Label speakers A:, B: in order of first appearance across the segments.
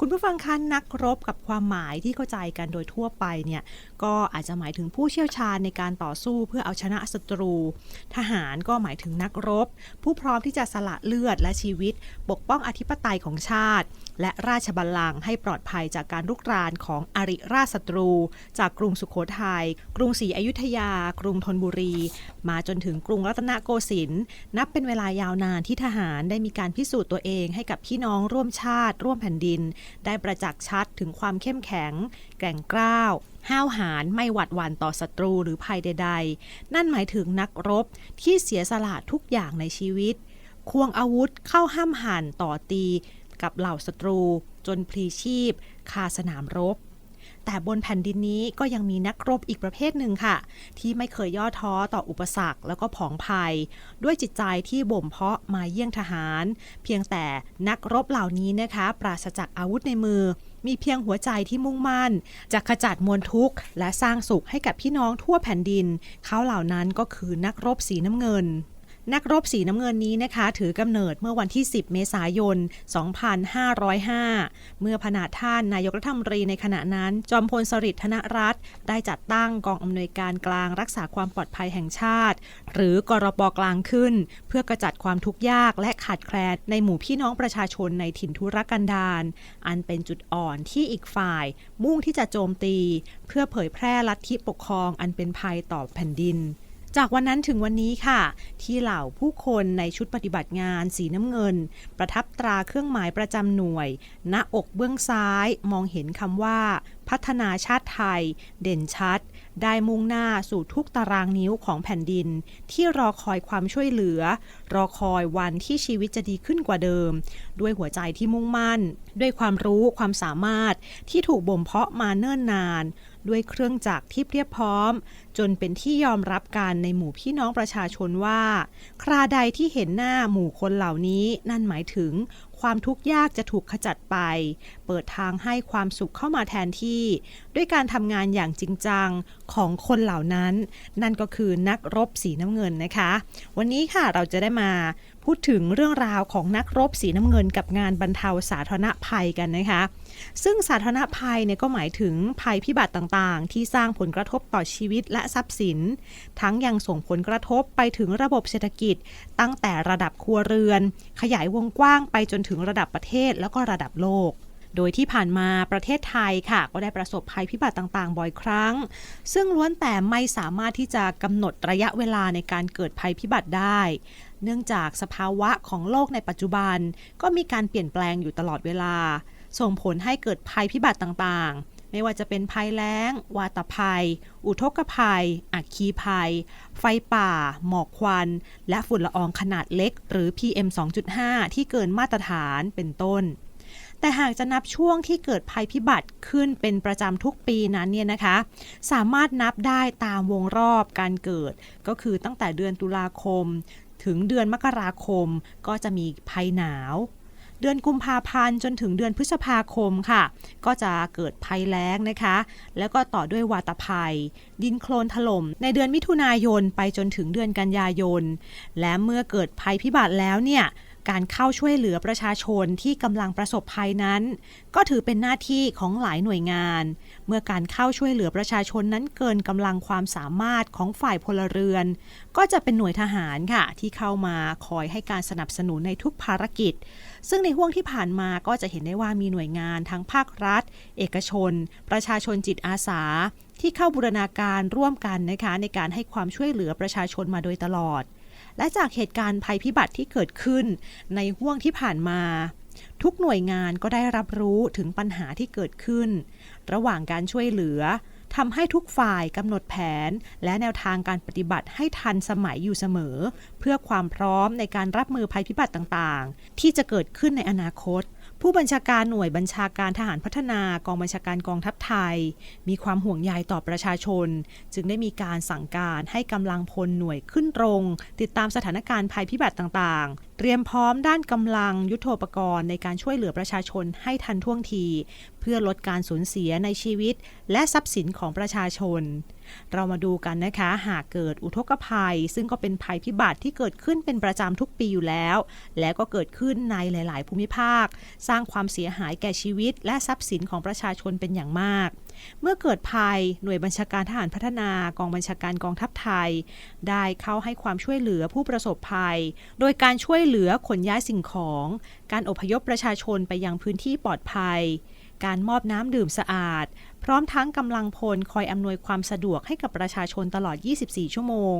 A: คุณผู้ฟังคะนักรบกับความหมายที่เข้าใจกันโดยทั่วไปเนี่ยก็อาจจะหมายถึงผู้เชี่ยวชาญในการต่อสู้เพื่อเอาชนะศัตรู ทหารก็หมายถึงนักรบ ผู้พร้อมที่จะสละเลือดและชีวิต ปกป้องอธิปไตยของชาติ และราชบัลลังก์ให้ปลอดภัยจากการลุกรานของอริราชศัตรู จากกรุงสุขโขทยัยกรุงศรีอยุธยา กรุงธนบุรี มาจนถึงกรุงรัตนโกสินทร์นับเป็นเวลายาวนานที่ทหารได้มีการพิสูจน์ตัวเองให้กับพี่น้องร่วมชาติ ร่วมแผ่นดินได้ประจักษ์ชัดถึงความเข้มแข็ง แกร่งกล้าวห้าวหาญไม่หวัดหวั่นต่อศัตรูหรือภัยใด ๆ นั่นหมายถึงนักรบที่เสียสละทุกอย่างในชีวิต ควงอาวุธเข้าห้ามหันต่อตี กับเหล่าศัตรู จนพลีชีพ คาสนามรบ แต่บนแผ่นดินนี้ก็ยังมีนักรบอีกประเภทหนึ่งค่ะ ที่ไม่เคยย่อท้อต่ออุปสรรคแล้วก็ผองภัย ด้วยจิตใจที่บ่มเพาะมาเยี่ยงทหาร เพียงแต่นักรบเหล่านี้นะคะ ปราศจากอาวุธในมือ มีเพียงหัวใจที่มุ่งมั่นจะขจัดมวลทุกข์ และสร้างสุขให้กับพี่น้องทั่วแผ่นดิน เขาเหล่านั้นก็คือนักรบสีน้ำเงิน นักรบสีน้ำเงินนี้นะคะ ถือกำเนิดเมื่อวันที่ 10 เมษายน 2505 เมื่อพนาท่านนายกรัฐมนตรีในขณะนั้น จอมพลสฤษดิ์ธนรัตน์ได้จัดตั้งกองอำนวยการกลางรักษาความปลอดภัยแห่งชาติ หรือกรปกลางขึ้น เพื่อกระจัดความทุกข์ยากและขาดแคลนในหมู่พี่น้องประชาชนในถิ่นทุรกันดารอันเป็นจุดอ่อนที่อีกฝ่าย มุ่งที่จะโจมตี เพื่อเผยแพร่ลัทธิปกครองอันเป็นภัยต่อแผ่นดิน จากวันนั้นถึงวันนี้ค่ะ ที่เหล่าผู้คนในชุดปฏิบัติงานสีน้ำเงิน ประทับตราเครื่องหมายประจำหน่วย ณอกเบื้องซ้ายมองเห็นคำว่า พัฒนาชาติไทย เด่นชัด ได้มุ่งหน้าสู่ทุกตารางนิ้วของแผ่นดิน ที่รอคอยความช่วยเหลือ รอคอยวันที่ชีวิตจะดีขึ้นกว่าเดิม ด้วยหัวใจที่มุ่งมั่น ด้วยความรู้ความสามารถที่ถูกบ่มเพาะมาเนิ่นนาน ด้วยเครื่องจักรที่เพียบพร้อม จนเป็นที่ยอมรับกันในหมู่พี่น้องประชาชนว่า คราใดที่เห็นหน้าหมู่คนเหล่านี้ นั่นหมายถึงความทุกข์ยากจะถูกขจัดไป เปิดทางให้ความสุขเข้ามาแทนที่ ด้วยการทำงานอย่างจริงจังของคนเหล่านั้น นั่นก็คือนักรบสีน้ำเงินนะคะ วันนี้ค่ะเราจะได้มา พูดถึงเรื่องราวของนักรบสีน้ำเงินกับงานบรรเทาสาธารณภัยกันนะคะ ซึ่งสาธารณภัยเนี่ยก็หมายถึงภัยพิบัติต่างๆ ที่สร้างผลกระทบต่อชีวิตและทรัพย์สิน ทั้งยังส่งผลกระทบไปถึงระบบเศรษฐกิจ ตั้งแต่ระดับครัวเรือน ขยายวงกว้างไปจนถึงระดับประเทศแล้วก็ระดับโลกโดยที่ผ่านมาประเทศไทยค่ะ ก็ได้ประสบภัยพิบัติต่างๆ บ่อยครั้ง ซึ่งล้วนแต่ไม่สามารถที่จะกำหนดระยะเวลาในการเกิดภัยพิบัติได้ เนื่องจากสภาวะของโลกในปัจจุบัน ก็มีการเปลี่ยนแปลงอยู่ตลอดเวลา ส่งผลให้เกิดภัยพิบัติต่างๆ ไม่ว่าจะเป็นภัยแล้ง วาตภัย อุทกภัย อัคคีภัย ไฟป่า หมอกควัน และฝุ่นละอองขนาดเล็ก หรือ PM 2.5 ที่เกินมาตรฐานเป็นต้นแต่หากจะนับช่วงที่เกิดภัยพิบัติขึ้นเป็นประจำทุกปีนั้นเนี่ยนะคะ สามารถนับได้ตามวงรอบการเกิด ก็คือตั้งแต่เดือนตุลาคม ถึงเดือนมกราคม ก็จะมีภัยหนาว เดือนกุมภาพันธ์จนถึงเดือนพฤษภาคมค่ะ ก็จะเกิดภัยแล้งนะคะ แล้วก็ต่อด้วยวาตภัย ดินโคลนถล่มในเดือนมิถุนายนไปจนถึงเดือนกันยายน และเมื่อเกิดภัยพิบัติแล้วเนี่ย การเข้าช่วยเหลือประชาชนที่กำลังประสบภัยนั้น ก็ถือเป็นหน้าที่ของหลายหน่วยงาน เมื่อการเข้าช่วยเหลือประชาชนนั้นเกินกำลังความสามารถของฝ่ายพลเรือน ก็จะเป็นหน่วยทหารค่ะ ที่เข้ามาคอยให้การสนับสนุนในทุกภารกิจ ซึ่งในห่วงที่ผ่านมาก็จะเห็นได้ว่ามีหน่วยงานทั้งภาครัฐ เอกชน ประชาชนจิตอาสาที่เข้าบูรณาการร่วมกันนะคะในการให้ความช่วยเหลือประชาชนมาโดยตลอด และจากเหตุการณ์ภัยพิบัติที่เกิดขึ้นในห่วงที่ผ่านมา ทุกหน่วยงานก็ได้รับรู้ถึงปัญหาที่เกิดขึ้น ระหว่างการช่วยเหลือทำให้ทุกฝ่ายกำหนดแผน และแนวทางการปฏิบัติให้ทันสมัยอยู่เสมอ เพื่อความพร้อมในการรับมือภัยพิบัติต่างๆ ที่จะเกิดขึ้นในอนาคต ผู้บัญชาการหน่วยบัญชาการทหารพัฒนากองบัญชาการกองทัพไทย มีความห่วงใยต่อประชาชน จึงได้มีการสั่งการให้กำลังพลหน่วยขึ้นตรง ติดตามสถานการณ์ภัยพิบัติต่างๆ เตรียมพร้อมด้านกำลังยุทโธปกรณ์ในการช่วยเหลือประชาชนให้ทันท่วงที พื่อลดการสูญเสียในชีวิต และทรัพย์สินของประชาชน เรามาดูกันนะคะ หากเกิดอุทกภัย ซึ่งก็เป็นภัยพิบัติที่เกิดขึ้นเป็นประจำทุกปีอยู่แล้ว และก็เกิดขึ้นในหลาย ๆ ภูมิภาค สร้างความเสียหายแก่ชีวิต และทรัพย์สินของประชาชนเป็นอย่างมาก เมื่อเกิดภัยหน่วยบัญชาการทหารพัฒนากองบัญชาการกองทัพไทย ได้เข้าให้ความช่วยเหลือผู้ประสบภัย โดยการช่วยเหลือขนย้ายสิ่งของ การอพยพประชาชนไปยังพื้นที่ปลอดภัย การมอบน้ำดื่มสะอาด พร้อมทั้งกำลังพลคอยอำนวยความสะดวกให้กับประชาชนตลอด 24 ชั่วโมง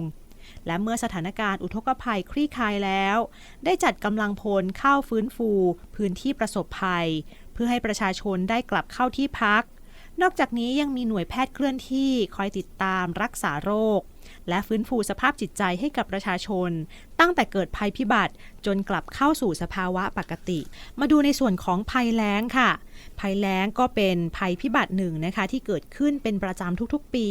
A: และเมื่อสถานการณ์อุทกภัยคลี่คลายแล้ว ได้จัดกำลังพลเข้าฟื้นฟู พื้นที่ประสบภัย เพื่อให้ประชาชนได้กลับเข้าที่พัก นอกจากนี้ยังมีหน่วยแพทย์เคลื่อนที่คอยติดตามรักษาโรค และฟื้นฟูสภาพจิตใจให้กับประชาชน ตั้งแต่เกิดภัยพิบัติจนกลับเข้าสู่สภาวะปกติ มาดูในส่วนของภัยแล้งค่ะ ภัยแล้งก็เป็นภัยพิบัติหนึ่งนะคะที่เกิดขึ้นเป็นประจำทุกๆปี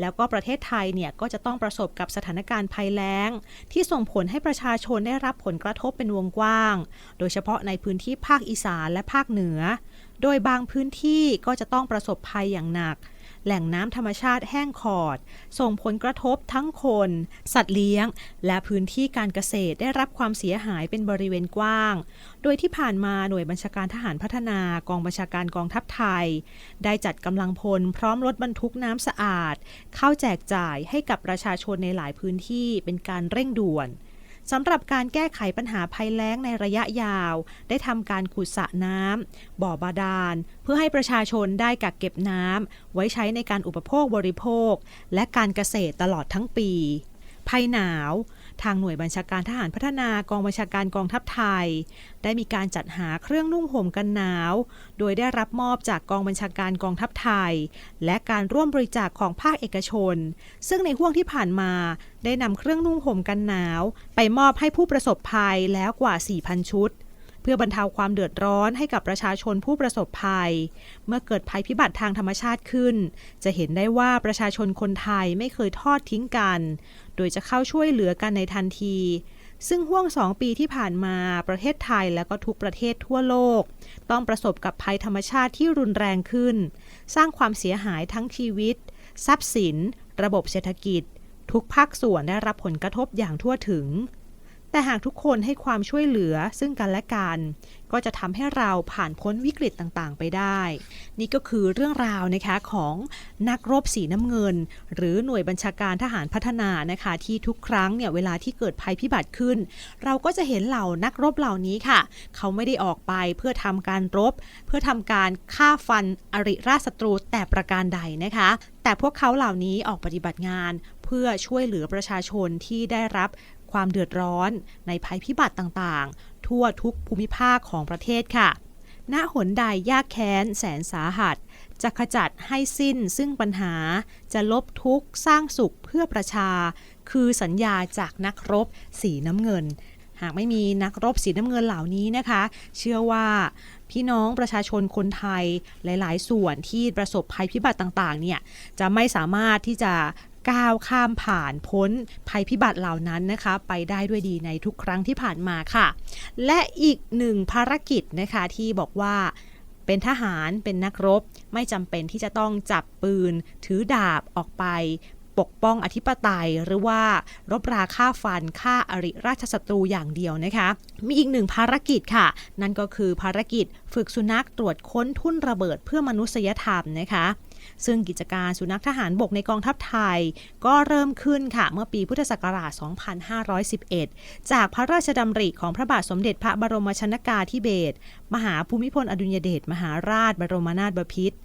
A: แล้วก็ประเทศไทยเนี่ยก็จะต้องประสบกับสถานการณ์ภัยแล้ง ที่ส่งผลให้ประชาชนได้รับผลกระทบเป็นวงกว้าง โดยเฉพาะในพื้นที่ภาคอีสานและภาคเหนือ โดยบางพื้นที่ก็จะต้องประสบภัยอย่างหนัก แหล่งน้ำธรรมชาติแห้งขอด ส่งผลกระทบทั้งคน สัตว์เลี้ยง และพื้นที่การเกษตรได้รับความเสียหายเป็นบริเวณกว้าง โดยที่ผ่านมาหน่วยบัญชาการทหารพัฒนากองบัญชาการกองทัพไทย ได้จัดกำลังพลพร้อมรถบรรทุกน้ำสะอาด เข้าแจกจ่ายให้กับประชาชนในหลายพื้นที่เป็นการเร่งด่วน สำหรับการแก้ไขปัญหาภัยแล้งในระยะยาว ได้ทำการขุดสระน้ำบ่อบาดาล เพื่อให้ประชาชนได้กักเก็บน้ำไว้ใช้ในการอุปโภคบริโภค และการเกษตรตลอดทั้งปี ภัยหนาว ทางหน่วยบัญชาการทหารพัฒนากองบัญชาการกองทัพไทย ได้มีการจัดหาเครื่องนุ่งห่มกันหนาว โดยได้รับมอบจากกองบัญชาการกองทัพไทย และการร่วมบริจาคของภาคเอกชน ซึ่งในห่วงที่ผ่านมา ได้นำเครื่องนุ่งห่มกันหนาว ไปมอบให้ผู้ประสบภัยแล้วกว่า 4,000 ชุด เพื่อบรรเทาความเดือดร้อนให้กับประชาชนผู้ประสบภัย เมื่อเกิดภัยพิบัติทางธรรมชาติขึ้น จะเห็นได้ว่าประชาชนคนไทยไม่เคยทอดทิ้งกัน โดยจะเข้าช่วยเหลือกันในทันที ซึ่งห่วงสองปีที่ผ่านมาประเทศไทยและก็ทุกประเทศทั่วโลก ต้องประสบกับภัยธรรมชาติที่รุนแรงขึ้น สร้างความเสียหายทั้งชีวิต ทรัพย์สิน ระบบเศรษฐกิจ ทุกภาคส่วนได้รับผลกระทบอย่างทั่วถึง แต่หากทุกคนให้ความช่วยเหลือซึ่งกันและกัน ก็จะทำให้เราผ่านพ้นวิกฤตต่างๆ ไปได้ นี่ก็คือเรื่องราวนะคะของนักรบสีน้ำเงิน หรือหน่วยบัญชาการทหารพัฒนานะคะ ที่ทุกครั้งเนี่ยเวลาที่เกิดภัยพิบัติขึ้น เราก็จะเห็นเหล่านักรบเหล่านี้ค่ะ เขาไม่ได้ออกไปเพื่อทำการรบ เพื่อทำการฆ่าฟันอริราชศัตรูแต่ประการใดนะคะ แต่พวกเขาเหล่านี้ออกปฏิบัติงานเพื่อช่วยเหลือประชาชนที่ได้รับ ความเดือดร้อน ในภัยพิบัติต่างๆ ทั่วทุกภูมิภาคของประเทศค่ะ ณหนใดยากแค้นแสนสาหัส จะขจัดให้สิ้นซึ่งปัญหา จะลบทุกสร้างสุขเพื่อประชา คือสัญญาจากนักรบสีน้ำเงิน หากไม่มีนักรบสีน้ำเงินเหล่านี้นะคะ เชื่อว่าพี่น้องประชาชนคนไทยหลาย ๆ ส่วนที่ประสบภัยพิบัติต่าง ๆ เนี่ย จะไม่สามารถที่จะ ก้าวข้ามผ่านพ้นภัยพิบัติเหล่านั้นนะคะ ไปได้ด้วยดีในทุกครั้งที่ผ่านมาค่ะ และอีกหนึ่งภารกิจนะคะที่บอกว่าเป็นทหารเป็นนักรบ ไม่จำเป็นที่จะต้องจับปืน ถือดาบออกไป ปกป้องอธิปไตย หรือว่ารบราฆ่าฟันฆ่าอริราชศัตรูอย่างเดียวนะคะ มีอีกหนึ่งภารกิจค่ะ นั่นก็คือภารกิจฝึกสุนัขตรวจค้นทุ่นระเบิดเพื่อมนุษยธรรมนะคะ ซึ่งกิจการสุนัขทหารบกในกองทัพไทย ก็เริ่มขึ้นค่ะเมื่อปีพุทธศักราช 2511 จากพระราชดำริของพระบาทสมเด็จพระบรมชนกาธิเบศรมหาภูมิพลอดุลยเดชมหาราชบรมนาถบพิตร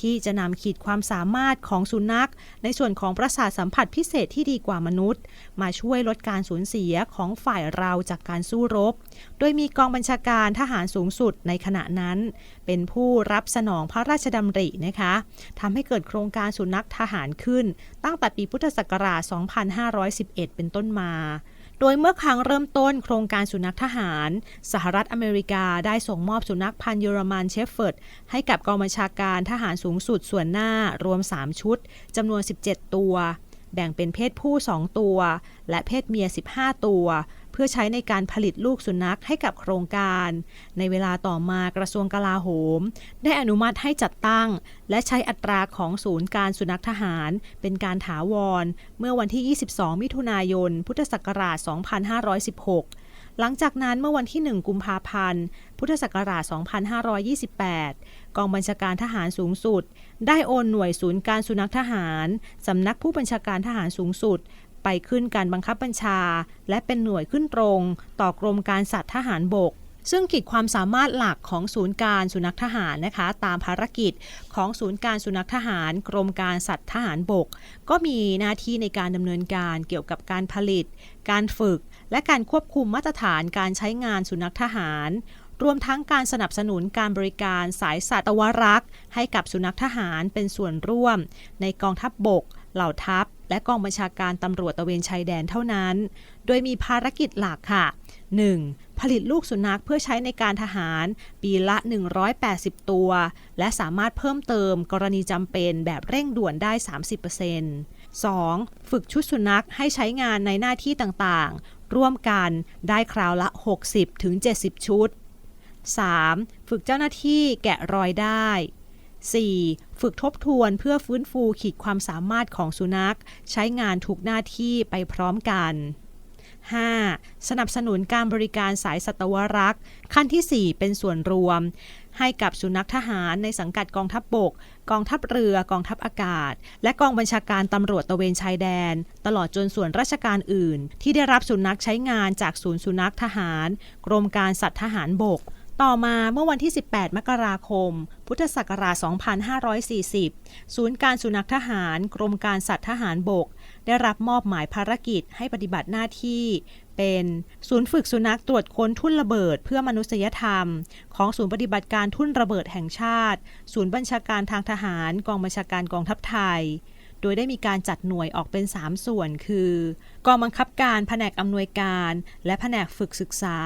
A: ที่จะนำขีดความสามารถของสุนัข ในส่วนของประสาทสัมผัสพิเศษที่ดีกว่ามนุษย์ มาช่วยลดการสูญเสียของฝ่ายเราจากการสู้รบ โดยมีกองบัญชาการทหารสูงสุดในขณะนั้น เป็นผู้รับสนองพระราชดำรินะคะทำให้เกิดโครงการสุนัขทหารขึ้น ตั้งแต่ปีพุทธศักราช 2511 เป็นต้นมา โดยเมื่อครั้งเริ่มต้นโครงการสุนัขทหาร สหรัฐอเมริกาได้ส่งมอบสุนัขพันธุ์เยอรมันเชฟเฟิร์ดให้กับกองบัญชาการทหารสูงสุดส่วนหน้ารวม 3 ชุดจำนวน 17 ตัว แบ่งเป็นเพศผู้ 2 ตัว และเพศเมีย 15 ตัว พื่อใช้ในการผลิตลูกสุนัขให้กับโครงการ ในเวลาต่อมากระทรวงกลาโหม ได้อนุมัติให้จัดตั้ง และใช้อัตราของศูนย์การสุนัขทหาร เป็นการถาวร เมื่อวันที่ 22 มิถุนายน พุทธศักราช 2516หลังจากนั้นเมื่อวันที่ 1 กุมภาพันธ์ พุทธศักราช 2528 กองบัญชาการทหารสูงสุด ได้โอนหน่วยศูนย์การสุนัขทหาร สำนักผู้บัญชาการทหารสูงสุด ไปขึ้นการบังคับบัญชา และเป็นหน่วยขึ้นตรง ต่อกรมการสัตว์ทหารบก ซึ่งขีดความสามารถหลักของศูนย์การสุนัขทหารนะคะ ตามภารกิจของศูนย์การสุนัขทหาร กรมการสัตว์ทหารบก ก็มีหน้าที่ในการดำเนินการเกี่ยวกับการผลิต การฝึก และการควบคุมมาตรฐานการใช้งานสุนัขทหารรวมทั้งการสนับสนุนการบริการสายสัตวรักษ์ ให้กับสุนัขทหารเป็นส่วนร่วม ในกองทัพบบก เหล่าทัพ และกองบัญชาการตำรวจตะเวนชายแดนเท่านั้น โดยมีภารกิจหลักค่ะ 1. ผลิตลูกสุนัขเพื่อใช้ในการทหารปีละ 180 ตัว และสามารถเพิ่มเติมกรณีจำเป็นแบบเร่งด่วนได้ 30% 2. ฝึกชุดสุนัขให้ใช้งานในหน้าที่ต่างๆ ร่วมกันได้คราวละ 60-70 ชุด 3. ฝึกเจ้าหน้าที่แกะรอยได้ 4. ฝึกทบทวนเพื่อฟื้นฟูขีดความสามารถของสุนัข ใช้งานทุกหน้าที่ไปพร้อมกัน 5. สนับสนุนการบริการสายสัตวรักษ์ขั้นที่ 4 เป็นส่วนรวม ให้กับสุนัขทหารในสังกัดกองทัพบบก กองทัพเรือกองทัพอากาศ และกองบัญชาการตำรวจตะเวนชายแดน ตลอดจนส่วนราชการอื่น ที่ได้รับสุนัขใช้งานจากศูนย์สุนัขทหาร กรมการสัตว์ทหารบก ต่อมาเมื่อวันที่ 18 มกราคม พุทธศักราช 2540 ศูนย์การสุนัขทหาร กรมการสัตว์ทหารบก ได้รับมอบหมายภารกิจให้ปฏิบัติหน้าที่ เป็นศูนย์ฝึกสุนัขตรวจค้นทุ่นระเบิดเพื่อมนุษยธรรม ของศูนย์ปฏิบัติการทุ่นระเบิดแห่งชาติ ศูนย์บัญชาการทางทหาร กองบัญชาการกองทัพไทย โดยได้มีการจัดหน่วยออกเป็น 3 ส่วน คือกองบังคับการแผนกอำนวยการ และแผนกฝึกศึกษา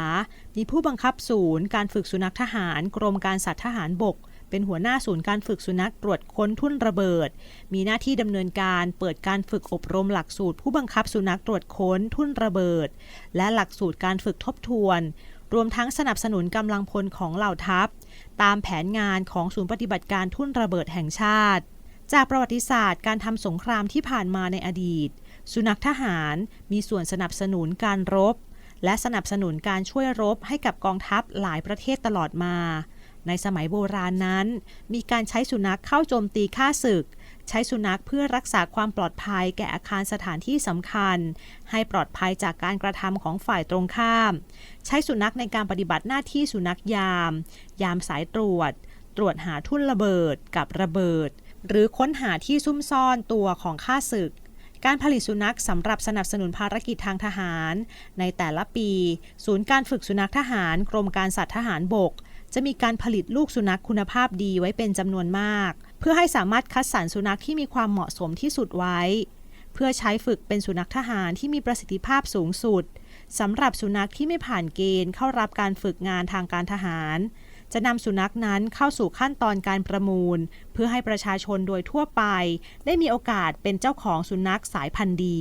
A: มีผู้บังคับศูนย์การฝึกสุนัขทหาร กรมการสัตว์ทหารบก เป็นหัวหน้าศูนย์การฝึกสุนัขตรวจค้นทุ่นระเบิด มีหน้าที่ดำเนินการเปิดการฝึกอบรมหลักสูตร ผู้บังคับสุนัขตรวจค้นทุ่นระเบิด และหลักสูตรการฝึกทบทวน รวมทั้งสนับสนุนกำลังพลของเหล่าทัพ ตามแผนงานของศูนย์ปฏิบัติการทุ่นระเบิดแห่งชาติ จากประวัติศาสตร์การทำสงครามที่ผ่านมาในอดีต สุนัขทหารมีส่วนสนับสนุนการรบ และสนับสนุนการช่วยรบให้กับกองทัพหลายประเทศตลอดมา ในสมัยโบราณนั้น มีการใช้สุนัขเข้าโจมตีฆ่าศึก ใช้สุนัขเพื่อรักษาความปลอดภัยแก่อาคารสถานที่สำคัญ ให้ปลอดภัยจากการกระทำของฝ่ายตรงข้าม ใช้สุนัขในการปฏิบัติหน้าที่สุนัขยาม ยามสายตรวจ ตรวจหาทุ่นระเบิดกับระเบิด หรือค้นหาที่ซุ่มซ่อนตัวของข้าศึก การผลิตสุนัขสำหรับสนับสนุนภารกิจทางทหาร ในแต่ละปี ศูนย์การฝึกสุนัขทหารกรมการสัตว์ทหารบก จะมีการผลิตลูกสุนัขคุณภาพดีไว้เป็นจำนวนมาก เพื่อให้สามารถคัดสรรสุนัขที่มีความเหมาะสมที่สุดไว้ เพื่อใช้ฝึกเป็นสุนัขทหารที่มีประสิทธิภาพสูงสุดสำหรับสุนัขที่ไม่ผ่านเกณฑ์เข้ารับการฝึกงานทางการทหาร จะนำสุนัขนั้นเข้าสู่ขั้นตอนการประมูล เพื่อให้ประชาชนโดยทั่วไป ได้มีโอกาสเป็นเจ้าของสุนัขสายพันธุ์ดี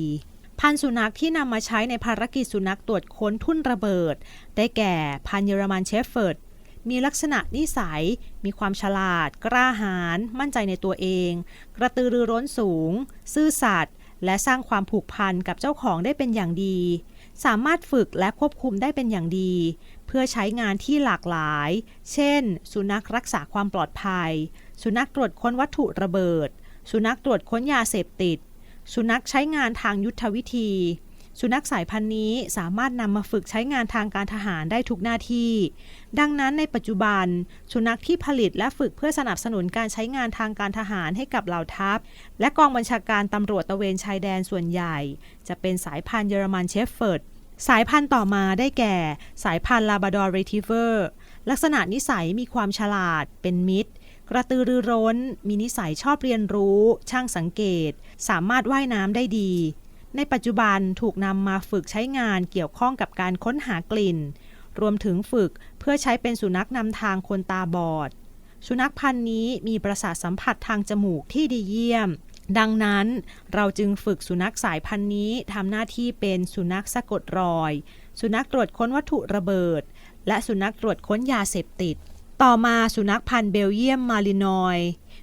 A: พันธุ์สุนัขที่นำมาใช้ในภารกิจสุนัขตรวจค้นทุ่นระเบิด ได้แก่พันธุ์เยอรมันเชฟเฟิร์ดมีลักษณะนิสัย มีความฉลาด กล้าหาญ มั่นใจในตัวเอง กระตือรือร้นสูง ซื่อสัตย์ และสร้างความผูกพันกับเจ้าของได้เป็นอย่างดี สามารถฝึกและควบคุมได้เป็นอย่างดี พื่อใช้งานที่หลากหลาย เช่น สุนัขรักษาความปลอดภัย สุนัขตรวจค้นวัตถุระเบิด สุนัขตรวจค้นยาเสพติด สุนัขใช้งานทางยุทธวิธี สุนัขสายพันธุ์นี้สามารถนำมาฝึกใช้งานทางการทหารได้ทุกหน้าที่ ดังนั้นในปัจจุบัน สุนัขที่ผลิตและฝึกเพื่อสนับสนุนการใช้งานทางการทหารให้กับเหล่าทัพ และกองบัญชาการตำรวจตระเวนชายแดนส่วนใหญ่ จะเป็นสายพันธุ์เยอรมันเชฟเฟิร์ด สายพันธุ์ต่อมาได้แก่ สายพันธุ์ลาบ r ดอร์เรทิเวอร์ลักษณะนิสัยมีความฉลาด เป็นมิตร กระตือรือร้น มีนิสัยชอบเรียนรู้ ช่างสังเกต สามารถว่ายน้ำได้ดี ในปัจจุบันถูกนำมาฝึกใช้งานเกี่ยวข้องกับการค้นหากลิ่น รวมถึงฝึกเพื่อใช้เป็นสุนัขนำทางคนตาบอด สุนัขพันธุ์นี้มีประสาทสัมผัสทางจมูกที่ดีเยี่ยม ดังนั้นเราจึงฝึกสุนัขสายพันธุ์นี้ทำหน้าที่เป็นสุนัขสะกดรอย สุนัขตรวจค้นวัตถุระเบิด และสุนัขตรวจค้นยาเสพติด ต่อมาสุนัขพันธุ์เบลเยียมมาลินอย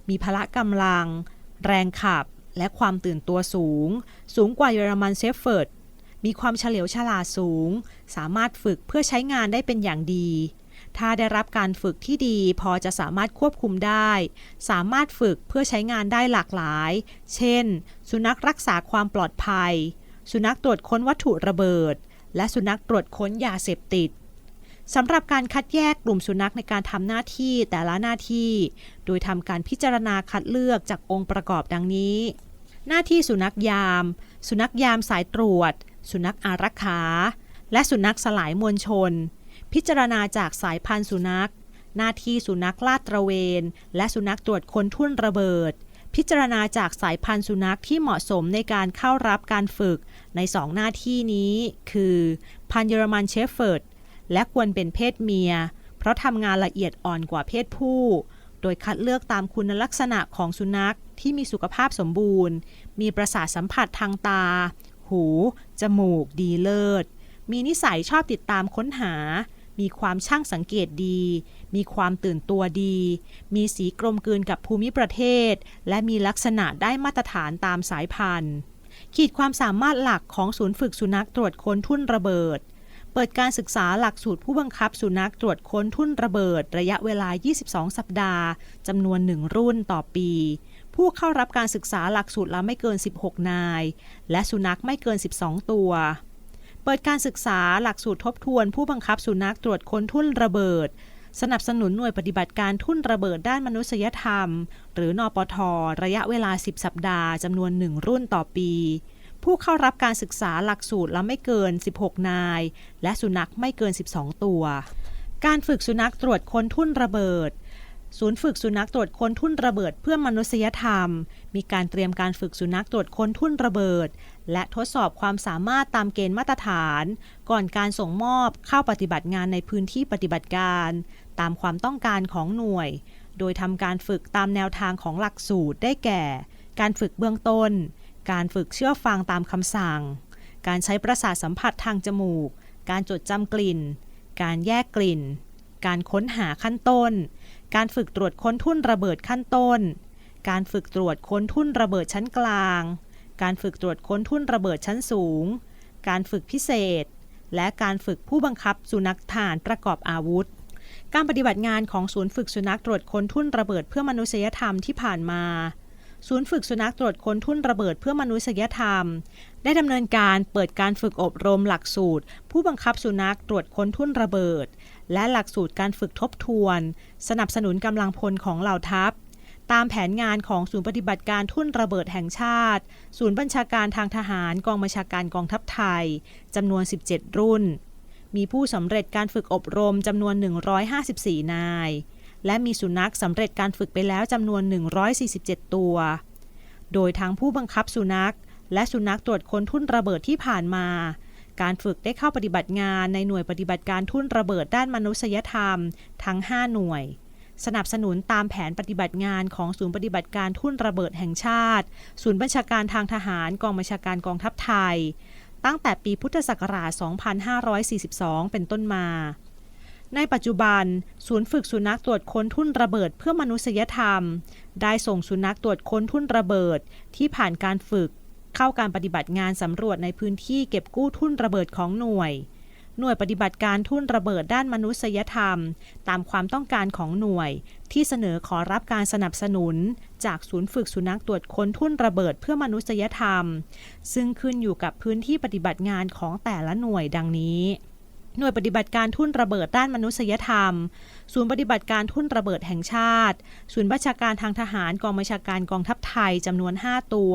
A: มีพละกำลัง แรงขับ และความตื่นตัวสูง สูงกว่าเยอรมันเชฟเฟิร์ดมีความเฉลียวฉลาดสูง สามารถฝึกเพื่อใช้งานได้เป็นอย่างดี ถ้าได้รับการฝึกที่ดีพอจะสามารถควบคุมได้ สามารถฝึกเพื่อใช้งานได้หลากหลาย เช่น สุนัขรักษาความปลอดภัย สุนัขตรวจค้นวัตถุระเบิด และสุนัขตรวจค้นยาเสพติดสำหรับการคัดแยกกลุ่มสุนัขในการทำหน้าที่แต่ละหน้าที่ โดยทำการพิจารณาคัดเลือกจากองค์ประกอบดังนี้ หน้าที่สุนัขยาม สุนัขยามสายตรวจ สุนัขอารักขา และสุนัขสลายมวลชน พิจารณาจากสายพันธุ์สุนัข หน้าที่สุนัขลาดตระเวน และสุนัขตรวจค้นทุ่นระเบิด พิจารณาจากสายพันธุ์สุนัขที่เหมาะสมในการเข้ารับการฝึกในสองหน้าที่นี้ คือพันเยอรมันเชฟเฟิร์ดและควรเป็นเพศเมีย เพราะทำงานละเอียดอ่อนกว่าเพศผู้ โดยคัดเลือกตามคุณลักษณะของสุนัขที่มีสุขภาพสมบูรณ์ มีประสาทสัมผัสทางตา หู จมูก ดีเลิศ มีนิสัยชอบติดตามค้นหา มีความช่างสังเกตดี มีความตื่นตัวดี มีสีกลมกลืนกับภูมิประเทศ และมีลักษณะได้มาตรฐานตามสายพันธุ์ ขีดความสามารถหลักของศูนย์ฝึกสุนัขตรวจค้นทุ่นระเบิด เปิดการศึกษาหลักสูตรผู้บังคับสุนัขตรวจค้นทุ่นระเบิด ระยะเวลา 22 สัปดาห์จำนวน1รุ่นต่อปีผู้เข้ารับการศึกษาหลักสูตรละไม่เกิน 16 นาย และสุนัขไม่เกิน 12 ตัว เปิดการศึกษาหลักสูตรทบทวน ผู้บังคับสุนัขตรวจค้นทุ่นระเบิด สนับสนุนหน่วยปฏิบัติการทุ่นระเบิดด้านมนุษยธรรม หรือนอปท ระยะเวลา 10 สัปดาห์จำนวน1รุ่นต่อปี ผู้เข้ารับการศึกษาหลักสูตรละไม่เกิน 16 นาย และสุนัขไม่เกิน 12 ตัว การฝึกสุนัขตรวจค้นทุ่นระเบิดศูนย์ฝึกสุนัขตรวจค้นทุ่นระเบิดเพื่อมนุษยธรรม มีการเตรียมการฝึกสุนัขตรวจค้นทุ่นระเบิด และทดสอบความสามารถตามเกณฑ์มาตรฐาน ก่อนการส่งมอบเข้าปฏิบัติงานในพื้นที่ปฏิบัติการ ตามความต้องการของหน่วย โดยทำการฝึกตามแนวทางของหลักสูตรได้แก่ การฝึกเบื้องต้น การฝึกเชื่อฟังตามคำสั่ง การใช้ประสาทสัมผัสทางจมูก การจดจำกลิ่น การแยกกลิ่น การค้นหาขั้นต้น การฝึกตรวจค้นทุ่นระเบิดขั้นต้น การฝึกตรวจค้นทุ่นระเบิดชั้นกลาง การฝึกตรวจค้นทุ่นระเบิดชั้นสูง การฝึกพิเศษ และการฝึกผู้บังคับสุนัขฐานประกอบอาวุธ การปฏิบัติงานของศูนย์ฝึกสุนัขตรวจค้นทุ่นระเบิดเพื่อมนุษยธรรมที่ผ่านมาศูนย์ฝึกสุนัขตรวจค้นทุ่นระเบิดเพื่อมนุษยธรรม ได้ดำเนินการเปิดการฝึกอบรมหลักสูตร ผู้บังคับสุนัขตรวจค้นทุ่นระเบิด และหลักสูตรการฝึกทบทวน สนับสนุนกำลังพลของเหล่าทัพ ตามแผนงานของศูนย์ปฏิบัติการทุ่นระเบิดแห่งชาติ ศูนย์บัญชาการทางทหารกองบัญชาการกองทัพไทยจำนวน 17 รุ่น มีผู้สำเร็จการฝึกอบรมจำนวน 154 นาย และมีสุนัขสำเร็จการฝึกไปแล้วจำนวน 147 ตัว โดยทั้งผู้บังคับสุนัข และสุนัขตรวจค้นทุ่นระเบิดที่ผ่านมา การฝึกได้เข้าปฏิบัติงานในหน่วยปฏิบัติการทุ่นระเบิดด้านมนุษยธรรม ทั้ง 5 หน่วย สนับสนุนตามแผนปฏิบัติงานของศูนย์ปฏิบัติการทุ่นระเบิดแห่งชาติ ศูนย์บัญชาการทางทหารกองบัญชาการกองทัพไทย ตั้งแต่ปีพุทธศักราช 2542 เป็นต้นมาในปัจจุบัน ศูนย์ฝึกสุนัขตรวจค้นทุ่นระเบิดเพื่อมนุษยธรรม ได้ส่งสุนัขตรวจค้นทุ่นระเบิด ที่ผ่านการฝึก เข้าการปฏิบัติงานสำรวจในพื้นที่เก็บกู้ทุ่นระเบิดของหน่วย หน่วยปฏิบัติการทุ่นระเบิดด้านมนุษยธรรม ตามความต้องการของหน่วย ที่เสนอขอรับการสนับสนุน จากศูนย์ฝึกสุนัขตรวจค้นทุ่นระเบิดเพื่อมนุษยธรรม ซึ่งขึ้นอยู่กับพื้นที่ปฏิบัติงานของแต่ละหน่วยดังนี้หน่วยปฏิบัติการทุ่นระเบิดด้านมนุษยธรรม ศูนย์ปฏิบัติการทุ่นระเบิดแห่งชาติ ศูนย์บัญชาการทางทหารกองบัญชาการกองทัพไทยจำนวน 5 ตัว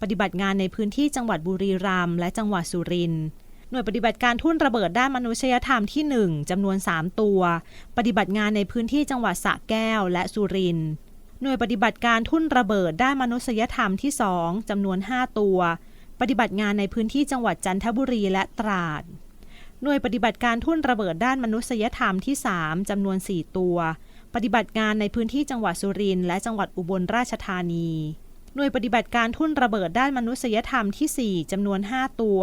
A: ปฏิบัติงานในพื้นที่จังหวัดบุรีรัมย์และจังหวัดสุรินทร์ หน่วยปฏิบัติการทุ่นระเบิดด้านมนุษยธรรมที่ 1จำนวน 3 ตัว ปฏิบัติงานในพื้นที่จังหวัดสระแก้วและสุรินทร์หน่วยปฏิบัติการทุ่นระเบิดด้านมนุษยธรรมที่ 2จำนวน 5 ตัว ปฏิบัติงานในพื้นที่จังหวัดจันทบุรีและตราด หน่วยปฏิบัติการทุ่นระเบิดด้านมนุษยธรรมที่ 3จำนวน 4 ตัว ปฏิบัติงานในพื้นที่จังหวัดสุรินทร์และจังหวัดอุบลราชธานี หน่วยปฏิบัติการทุ่นระเบิดด้านมนุษยธรรมที่ 4 จำนวน 5 ตัว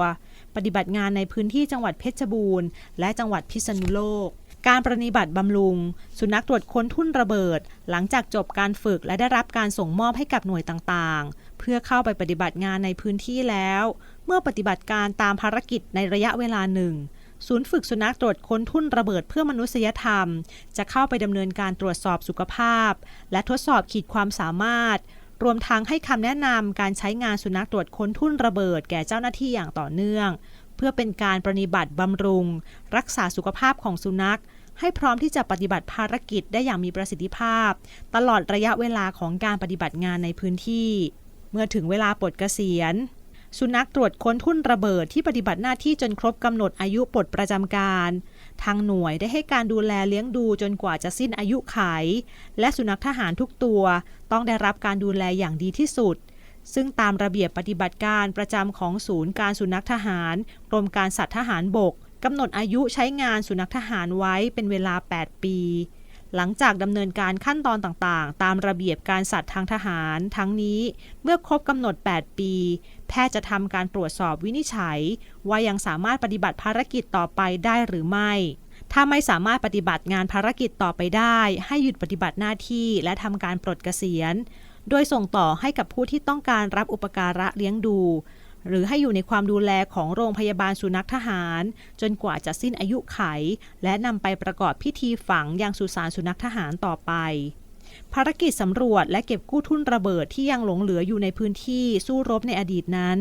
A: ปฏิบัติงานในพื้นที่จังหวัดเพชรบูรณ์ และจังหวัดพิษณุโลก การปฏิบัติบำรุง สุนัขตรวจค้นทุ่นระเบิด หลังจากจบการฝึกและได้รับการส่งมอบให้กับหน่วยต่างๆ เพื่อเข้าไปปฏิบัติงานในพื้นที่แล้ว เมื่อปฏิบัติการตามภารกิจในระยะเวลาหนึ่งศูนย์ฝึกสุนัขตรวจค้นทุ่นระเบิดเพื่อมนุษยธรรม จะเข้าไปดำเนินการตรวจสอบสุขภาพ และทดสอบขีดความสามารถ รวมทั้งให้คำแนะนำการใช้งานสุนัขตรวจค้นทุ่นระเบิดแก่เจ้าหน้าที่อย่างต่อเนื่อง เพื่อเป็นการปฏิบัติบำรุง รักษาสุขภาพของสุนัข ให้พร้อมที่จะปฏิบัติภารกิจได้อย่างมีประสิทธิภาพ ตลอดระยะเวลาของการปฏิบัติงานในพื้นที่ เมื่อถึงเวลาปลดเกษียณสุนัขตรวจค้นทุ่นระเบิดที่ปฏิบัติหน้าที่จนครบกำหนดอายุปลดประจำการ ทางหน่วยได้ให้การดูแลเลี้ยงดูจนกว่าจะสิ้นอายุไข และสุนัขทหารทุกตัวต้องได้รับการดูแลอย่างดีที่สุด ซึ่งตามระเบียบปฏิบัติการประจำของศูนย์การสุนัขทหารกรมการสัตว์ทหารบกกำหนดอายุใช้งานสุนัขทหารไว้เป็นเวลา 8 ปี หลังจากดำเนินการขั้นตอนต่างๆ ตามระเบียบการสัตว์ทางทหาร ทั้งนี้เมื่อครบกำหนด 8 ปี แพทย์จะทำการตรวจสอบวินิจฉัย ว่ายังสามารถปฏิบัติภารกิจต่อไปได้หรือไม่ ถ้าไม่สามารถปฏิบัติงานภารกิจต่อไปได้ ให้หยุดปฏิบัติหน้าที่และทำการปลดเกษียณ โดยส่งต่อให้กับผู้ที่ต้องการรับอุปการะเลี้ยงดู หรือให้อยู่ในความดูแลของโรงพยาบาลสุนัขทหาร จนกว่าจะสิ้นอายุไข และนำไปประกอบพิธีฝังยังสุสานสุนัขทหารต่อไป ภารกิจสำรวจและเก็บกู้ทุ่นระเบิดที่ยังหลงเหลืออยู่ในพื้นที่สู้รบในอดีตนั้น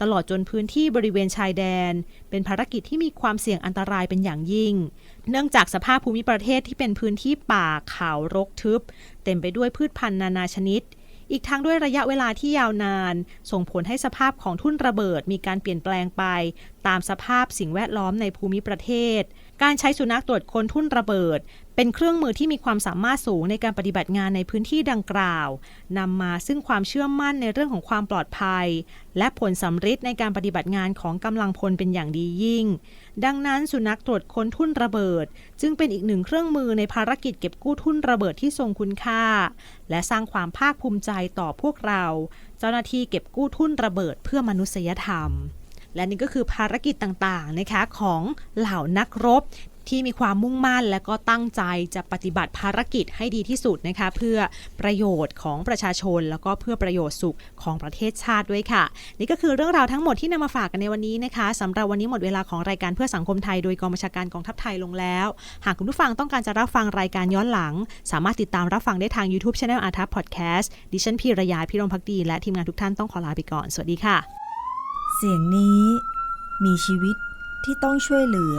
A: ตลอดจนพื้นที่บริเวณชายแดน เป็นภารกิจที่มีความเสี่ยงอันตรายเป็นอย่างยิ่ง เนื่องจากสภาพภูมิประเทศที่เป็นพื้นที่ป่าเขารกทึบ เต็มไปด้วยพืชพันธุ์นานาชนิด อีกทั้งด้วยระยะเวลาที่ยาวนาน ส่งผลให้สภาพของทุ่นระเบิดมีการเปลี่ยนแปลงไป ตามสภาพสิ่งแวดล้อมในภูมิประเทศ การใช้สุนัขตรวจค้นทุ่นระเบิด เป็นเครื่องมือที่มีความสามารถสูงในการปฏิบัติงานในพื้นที่ดังกล่าวนำมาซึ่งความเชื่อมั่นในเรื่องของความปลอดภัย และผลสำฤทธิ์ในการปฏิบัติงานของกำลังพลเป็นอย่างดียิ่ง ดังนั้นสุนัขตรวจค้นทุ่นระเบิด จึงเป็นอีกหนึ่งเครื่องมือในภารกิจเก็บกู้ทุ่นระเบิดที่ทรงคุณค่า และสร้างความภาคภูมิใจต่อพวกเรา เจ้าหน้าที่เก็บกู้ทุ่นระเบิดเพื่อมนุษยธรรมและนี่ก็คือภารกิจต่างๆนะคะของเหล่านักรบ ที่มีความมุ่งมั่นและก็ตั้งใจจะปฏิบัติภารกิจให้ดีที่สุดนะคะเพื่อประโยชน์ของประชาชน แล้วก็เพื่อประโยชน์สุขของประเทศชาติด้วยค่ะ นี่ก็คือเรื่องราวทั้งหมดที่นำมาฝากกันในวันนี้นะคะสำหรับวันนี้หมดเวลาของรายการเพื่อสังคมไทยโดยกองบัญชาการกองทัพไทยลงแล้ว หากคุณผู้ฟังต้องการจะรับฟังรายการย้อนหลัง สามารถติดตามรับฟังได้ทาง YouTube Channel อาทัพพอดแคสต์ดิฉันพีรยาพิรมพักดี และทีมงานทุกท่านต้องขอลาไปก่อน สวัสดีค่ะ
B: เสียงนี้มีชีวิตที่ต้องช่วยเหลือ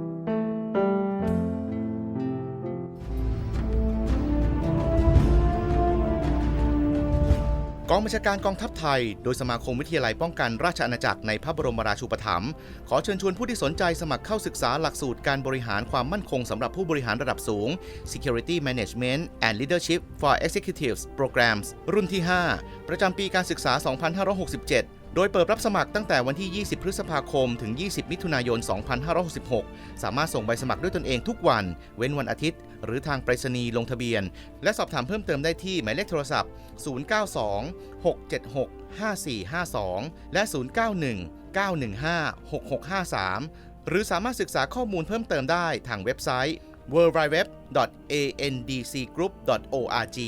C: กองบัญชาการกองทัพไทย โดยสมาคมวิทยาลัยป้องกันราชอาณาจักรในพระบรมราชูปถัมภ์ขอเชิญชวนผู้ที่สนใจสมัครเข้าศึกษาหลักสูตรการบริหารความมั่นคงสำหรับผู้บริหารระดับสูง Security Management and Leadership for Executives Programs รุ่นที่ 5 ประจำปีการศึกษา 2567โดยเปิดรับสมัครตั้งแต่วันที่ 20 พฤษภาคม ถึง 20 มิถุนายน 2566 สามารถส่งใบสมัครด้วยตนเองทุกวัน เว้นวันอาทิตย์ หรือทางไปรษณีย์ลงทะเบียน และสอบถามเพิ่มเติมได้ที่หมายเลขโทรศัพท์ 092 676 5452 และ 091 915 6653 หรือสามารถศึกษาข้อมูลเพิ่มเติมได้ทางเว็บไซต์ www.andcgroup.org